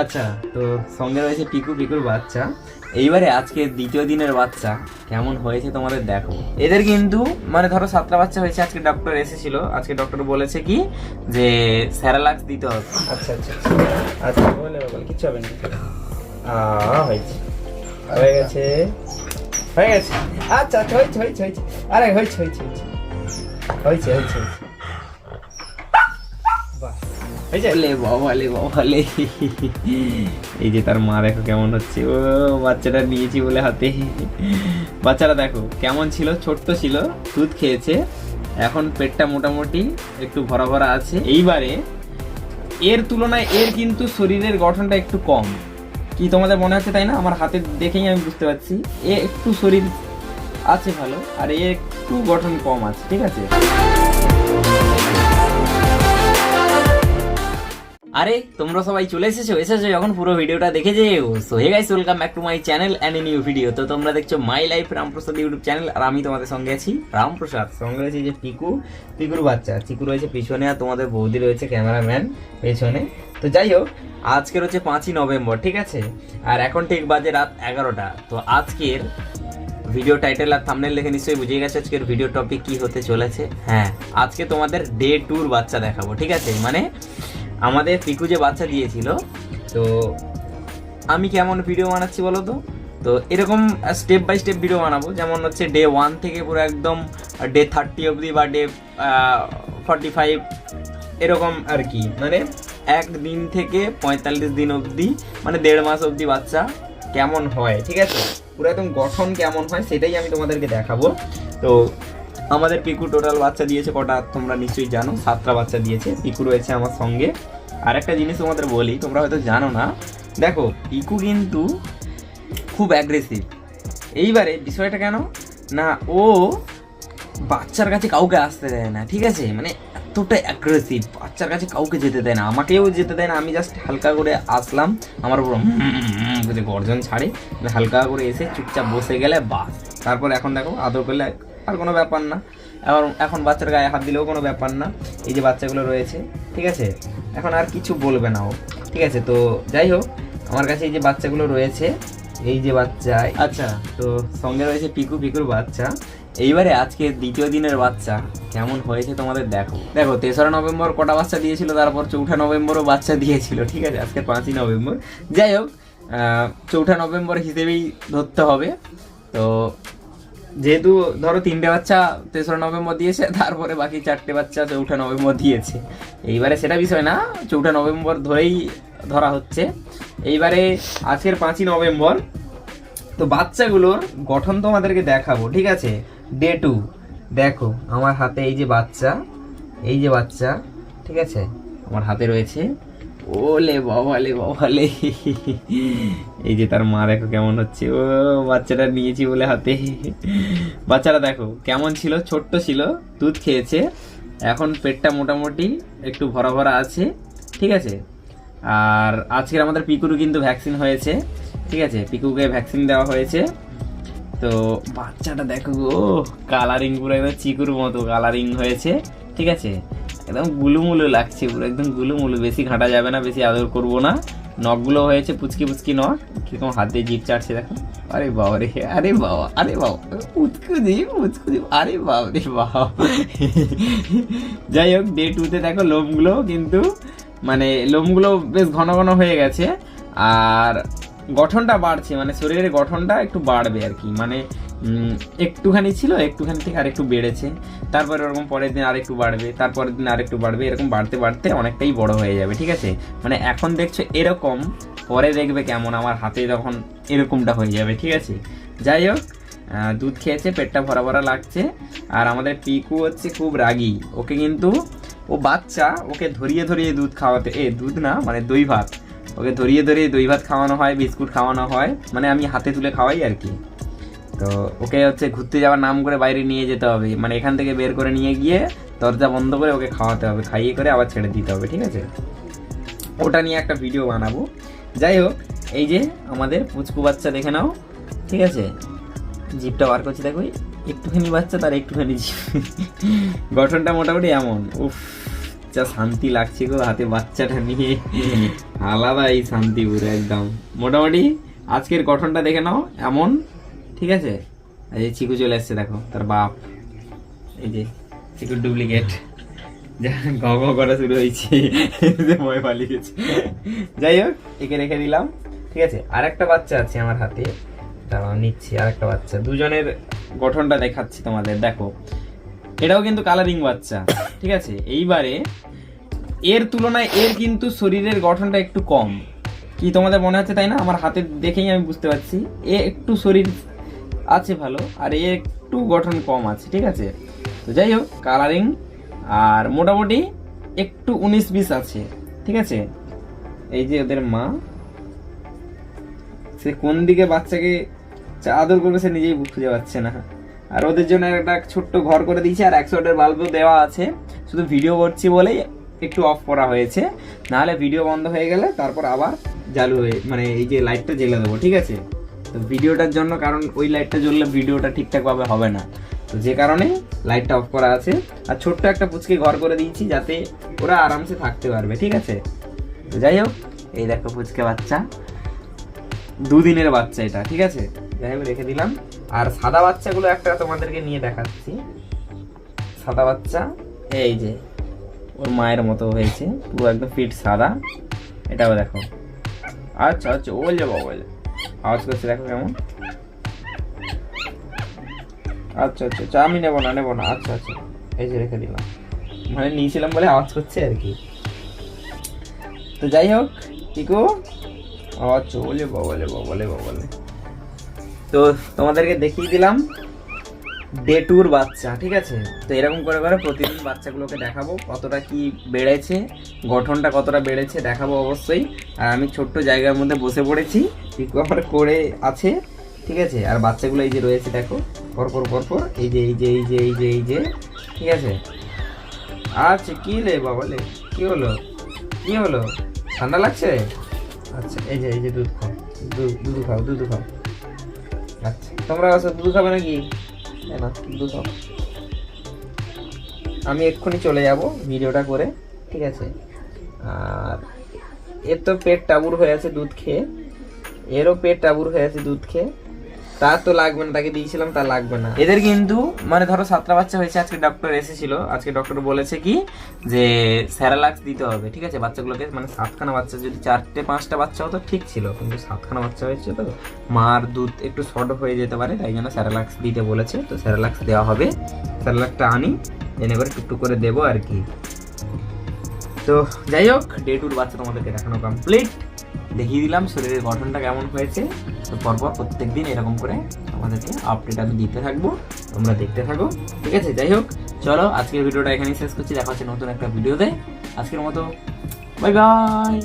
আচ্ছা তো সঙ্গে রয়েছে পিকু, পিকুর বাচ্চা। এইবারে আজকে দ্বিতীয় দিনের বাচ্চা। কেমন হয়েছে তোমাদের দেখো। এদের কিন্তু মানে ধরো সাতটা বাচ্চা হয়েছে, আজকে ডক্টর এসেছিল। আজকে ডক্টর বলেছে কি, যে স্যারালাক্স দিতে হবে। আচ্ছা আচ্ছা আচ্ছা। বলে বলে কিচ্ছু হবে না। হয়েছে। হয়ে গেছে। হয়ে গেছে। আচ্ছা আচ্ছা হয়েছে হয়েছে হয়েছে। আরে হয়েছে হয়েছে। হয়েছে হয়েছে হয়েছে হয়েছে বাহ হয়েছে লে বাবা লে বাবা লে এই যে তার মা দেখো কেমন হচ্ছে। ও বাচ্চাটা নিয়েছি বলে হাতে। বাচ্চাটা দেখো কেমন ছিল? ছোট্ট ছিল দুধ খেয়েছে। এখন পেটটা মোটামুটি একটু ভরা ভরা আছে। এইবারে এর তুলনায় এর কিন্তু শরীরের গঠনটা একটু কম। কি তোমাদের মনে হচ্ছে তাই না? আমার হাতে দেখেই আমি বুঝতে পারছি। এ একটু শরীর আছে ভালো আর এ একটু গঠন কম আছে ঠিক আছে? আরে, তোমরা সবাই চলে এসেছ? এসেছ যখন পুরো ভিডিওটা দেখে যেও। So hey guys welcome back to my channel and a new video তো তোমরা দেখছ my life Ramprasad YouTube channel আর আমি তোমাদের সঙ্গে আছি রামপ্রসাদ, সঙ্গে রয়েছে যে পিকু, পিকুর বাচ্চা। চিকু রয়েছে পিছনে আর তোমাদের বৌদি রয়েছে ক্যামেরাম্যান পেছনে। তো যাই হোক, আজকের হচ্ছে পাঁচই নভেম্বর, ঠিক আছে? আর এখন ঠিক বাজে রাত এগারোটা। তো আজকের ভিডিও টাইটেল আর থাম্বনেল দেখে নিশ্চয়ই বুঝে গেছে আজকের ভিডিও টপিক কি হতে চলেছে। হ্যাঁ আজকে তোমাদের ডে টুর বাচ্চা দেখাবো, ঠিক আছে? মানে আমাদের পিকু যে বাচ্চা দিয়েছিল, তো আমি কেমন ভিডিও বানাচ্ছি বলো তো তো এরকম স্টেপ বাই স্টেপ ভিডিও বানাবো, যেমন হচ্ছে ডে ওয়ান থেকে পুরো একদম ডে থার্টি অবধি বা ডে ফর্টি ফাইভ এরকম আর কি। মানে এক দিন থেকে পঁয়তাল্লিশ দিন অবধি মানে দেড় মাস অবধি বাচ্চা কেমন হয়, ঠিক আছে? পুরো একদম গঠন কেমন হয়, সেটাই আমি তোমাদেরকে দেখাবো। তো আমাদের পিকু টোটাল বাচ্চা দিয়েছে কটা তোমরা নিশ্চয়ই জানো সাতটা বাচ্চা দিয়েছে পিকু রয়েছে আমার সঙ্গে আর একটা জিনিস তোমাদের বলি তোমরা হয়তো জানো না দেখো পিকু কিন্তু খুব অ্যাগ্রেসিভ এইবারে বিষয়টা কেন না ও বাচ্চার কাছে কাউকে আসতে দেয় না ঠিক আছে মানে এতটা অ্যাগ্রেসিভ বাচ্চার কাছে কাউকে যেতে দেয় না আমাকেও যেতে দেয় না আমি জাস্ট হালকা করে আসলাম আমার উপর গর্জন ছাড়ে মানে হালকা করে এসে চুপচাপ বসে গেলে বাস তারপর এখন দেখো আদর করলে আর কোনো ব্যাপার না। এখন এখন বাচ্চার গায়ে হাত দিলেও কোনো ব্যাপার না। এই যে বাচ্চাগুলো রয়েছে ঠিক আছে? এখন আর কিছু বলবে না ও ঠিক আছে? তো যাই হোক আমার কাছে এই যে বাচ্চাগুলো রয়েছে এই যে বাচ্চা আচ্ছা। তো সঙ্গে রয়েছে পিকু পিকুর বাচ্চা। এইবারে আজকে দ্বিতীয় দিনের বাচ্চা কেমন হয়েছে তোমাদের দেখো। দেখো তেসরা নভেম্বর কটা বাচ্চা দিয়েছিল তারপর চৌঠা নভেম্বরও বাচ্চা দিয়েছিল ঠিক আছে? আজকে পাঁচই নভেম্বর। যাই হোক চৌঠা নভেম্বর হিসেবেই ধরতে হবে। তো যেহেতু ধরো তিনটে বাচ্চা তেসরা নভেম্বর দিয়েছে, তারপরে বাকি চারটে বাচ্চা চৌঠা নভেম্বর দিয়েছে। এইবারে সেটা বিষয় না, চৌঠা নভেম্বর ধরেই ধরা হচ্ছে। এইবারে আজকের পাঁচই নভেম্বর, তো বাচ্চাগুলোর গঠন তোমাদেরকে দেখাবো, ঠিক আছে? ডে টু দেখো, আমার হাতে এই যে বাচ্চা, এই যে বাচ্চা, ঠিক আছে? আমার হাতে রয়েছে ওলে বাবালে বাবালে এই যে তার মা দেখো কেমন হচ্ছে। ও, বাচ্চাটা নিয়েছি বলে হাতে। বাচ্চাটা দেখো, কেমন ছিল? ছোট্ট ছিল, দুধ খেয়েছে। এখন পেটটা মোটামুটি একটু ভরা ভরা আছে, ঠিক আছে? আর আজকের আমাদের পিকুরু কিন্তু ভ্যাকসিন হয়েছে, ঠিক আছে? পিকুকে ভ্যাকসিন দেওয়া হয়েছে। তো বাচ্চাটা দেখো গো কালারিং পুরো একদম চিকুর মতো কালারিং হয়েছে, ঠিক আছে? একদম গুলুমুলু লাগছে, পুরো একদম গুলুমুলু। বেশি ঘাঁটা যাবে না, বেশি আদর করব না। নখগুলো হয়েছে পুচকি পুচকি নখ, কীরকম হাত জিপ চাটছে দেখো। আরে বাবা রে আরে বাবা আরে বাবা পুচকুদি পুচকুদি আরে বাবা রে বাবা। যাই হোক ডে টুতে দেখো লোমগুলো কিন্তু মানে লোমগুলো বেশ ঘন ঘন হয়ে গেছে। আর গঠনটা বাড়ছে মানে শরীরের গঠনটা একটু বাড়বে আর কি। মানে একটুখানি ছিল, একটুখানি থেকে আরেকটু বেড়েছে। তারপরে ওরকম পরের দিন আরেকটু বাড়বে, তারপরের দিন আরেকটু বাড়বে, এরকম বাড়তে বাড়তে অনেকটাই বড় হয়ে যাবে, ঠিক আছে? মানে এখন দেখছ এরকম, পরে দেখবে কেমন, আমার হাতে তখন এরকমটা হয়ে যাবে, ঠিক আছে? যাই হোক দুধ খেয়েছে, পেটটা ভরা ভরা লাগছে, আর আমাদের পিকু হচ্ছে খুব রাগী। ওকে কিন্তু, ও বাচ্চা, ওকে ধরিয়ে ধরিয়ে দুধ খাওয়াতে, এ, দুধ না মানে দই ভাত। ওকে ধরিয়ে ধরিয়ে দই ভাত খাওয়ানো হয়, বিস্কুট খাওয়ানো হয় মানে আমি হাতে তুলে খাওয়াই আর কি। তো ওকে হচ্ছে ঘুরতে যাওয়ার নাম করে বাইরে নিয়ে যেতে হবে। মানে এখান থেকে বের করে নিয়ে গিয়ে দরজা বন্ধ করে ওকে খাওয়াতে হবে, খাইয়ে করে আবার ছেড়ে দিতে হবে, ঠিক আছে? ওটা নিয়ে একটা ভিডিও বানাবো। যাই হোক, এই যে আমাদের পুচকু বাচ্চা দেখে নাও, ঠিক আছে? জিপটা বার করছি, দেখো, একটুখানি বাচ্চা তার একটুখানি গঠনটা মোটামুটি এমন, উফ, যা শান্তি লাগছে গো হাতে বাচ্চাটা নিয়ে। আলাদা এই শান্তি পুরো একদম। মোটামুটি আজকের গঠনটা দেখে নাও, এমন ঠিক আছে? এই যে চিকু চলে এসছে দেখো, তার বাপ। এই যে চিকুর ডুপ্লিকেট যা গ করা শুরু হয়েছে। ভয় পালিয়ে গেছে যাই হোক, একে রেখে দিলাম। ঠিক আছে আর একটা বাচ্চা আছে আমার হাতে। দাঁড়াও নিচ্ছি আর একটা বাচ্চা। দুজনের গঠনটা দেখাচ্ছি তোমাদের, দেখো। এটাও কিন্তু কালারিং বাচ্চা। ঠিক আছে, এইবারে এর তুলনায় এর কিন্তু শরীরের গঠনটা একটু কম। কি তোমাদের মনে হচ্ছে তাই না? আমার হাতে দেখেই আমি বুঝতে পারছি। এ একটু শরীর আছে ভালো, আর এ একটু গঠন কম আছে, ঠিক আছে? তো যাই হোক কালারিং আর মোটামুটি একটু উনিশ বিশ আছে, ঠিক আছে? এই যে ওদের মা, সে কোন দিকে বাচ্চাকে আদর করবে সে নিজেই খুঁজে পাচ্ছে না। আর ওদের জন্য একটা ছোট্ট ঘর করে দিয়েছে, আর একশো বাল্বও দেওয়া আছে। শুধু ভিডিও করছি বলেই একটু অফ করা হয়েছে। নাহলে ভিডিও বন্ধ হয়ে গেলে তারপর আবার চালু হয়ে মানে এই যে লাইটটা জ্বেলে দেবো, ঠিক আছে? ভিডিওটার জন্য, কারণ ওই লাইটটা জ্বললে ভিডিওটা ঠিকঠাকভাবে হবে না। তো যে কারণে লাইটটা অফ করা আছে। আর ছোট্ট একটা পুচকে ঘর করে দিয়েছি, যাতে ওরা আরামসে থাকতে পারবে, ঠিক আছে? তো যাই হোক, এই দেখো পুচকে বাচ্চা। দুদিনের বাচ্চা এটা, ঠিক আছে? যাই হোক, রেখে দিলাম। আর সাদা বাচ্চাগুলো একটা তোমাদেরকে নিয়ে দেখাচ্ছি। সাদা বাচ্চা, এই যে, ওর মায়ের মতো হয়েছে, পুরো একদম ফিট সাদা। এটাও দেখো। আচ্ছা আচ্ছা ওল যাব ওল আওয়াজ করছে, দেখো কেমন। আচ্ছা আচ্ছা আচ্ছা আমি নেব না নেব না আচ্ছা আচ্ছা। এই যে রেখে দিলাম। মানে নিয়েছিলাম বলে আওয়াজ করছে আর কি। তো যাই হোক টিকু আচ্ছা বলে বলে বলে বলে। তো তোমাদেরকে দেখিয়ে দিলাম ডে টুর বাচ্চা, ঠিক আছে? তো এরকম করে করে প্রতিদিন বাচ্চাগুলোকে দেখাবো, কতটা কি বেড়েছে, গঠনটা কতটা বেড়েছে দেখাবো অবশ্যই। আর আমি ছোট্ট জায়গার মধ্যে বসে পড়েছি আমার করে আছে, ঠিক আছে? আর বাচ্চাগুলো এই যে রয়েছে, দেখো, পরপর পরপর, এই যে এই যে এই যে এই যে এই যে, ঠিক আছে? আচ্ছা কি রে বাবলে কি হলো? কি হলো? ঠান্ডা লাগছে? আচ্ছা এই যে এই যে দুধ খাও দুধ খাও দুধ খাও। আচ্ছা তোমরা দুধ খাবে নাকি? না কিন্তু আমি এক্ষুনি চলে যাব ভিডিওটা করে, ঠিক আছে? আর এর তো পেট টাবুর হয়ে আছে দুধ খেয়ে। এরও পেট টাবুর হয়ে আছে দুধ খেয়ে। তার তো লাগবে না, তাকে দিয়েছিলাম তার লাগবে না। এদের কিন্তু মানে ধরো সাতটা বাচ্চা হয়েছে, আজকে ডক্টর এসেছিল। আজকে ডক্টর বলেছে কি যে, স্যারালাক্স দিতে হবে, ঠিক আছে? বাচ্চাগুলোকে মানে সাতখানা বাচ্চা, যদি চারটে, পাঁচটা বাচ্চা হতো, ঠিক ছিল। কিন্তু সাতখানা বাচ্চা হয়েছে তো, মার দুধ একটু শর্ট হয়ে যেতে পারে, তাই জন্য স্যারালাক্স দিতে বলেছে। তো স্যারালাক্স দেওয়া হবে। স্যারালাক্সটা আনি এনে করে টুকটুক করে দেবো আর কি। তো যাই হোক ডে টুর বাচ্চা তোমাদেরকে দেখানো কমপ্লিট দেখিয়ে দিলাম শরীরের গঠনটা কেমন হয়েছে। তো পরপর প্রত্যেক দিন এরকম করে আমাদেরকে আপডেট আমি দিতে থাকব, তোমরা দেখতে থাকো। ঠিক আছে, যাই হোক, চলো আজকের ভিডিওটা এখানেই শেষ করছি, দেখা হচ্ছে নতুন একটা ভিডিওতে। আজকের মতো বাই বাই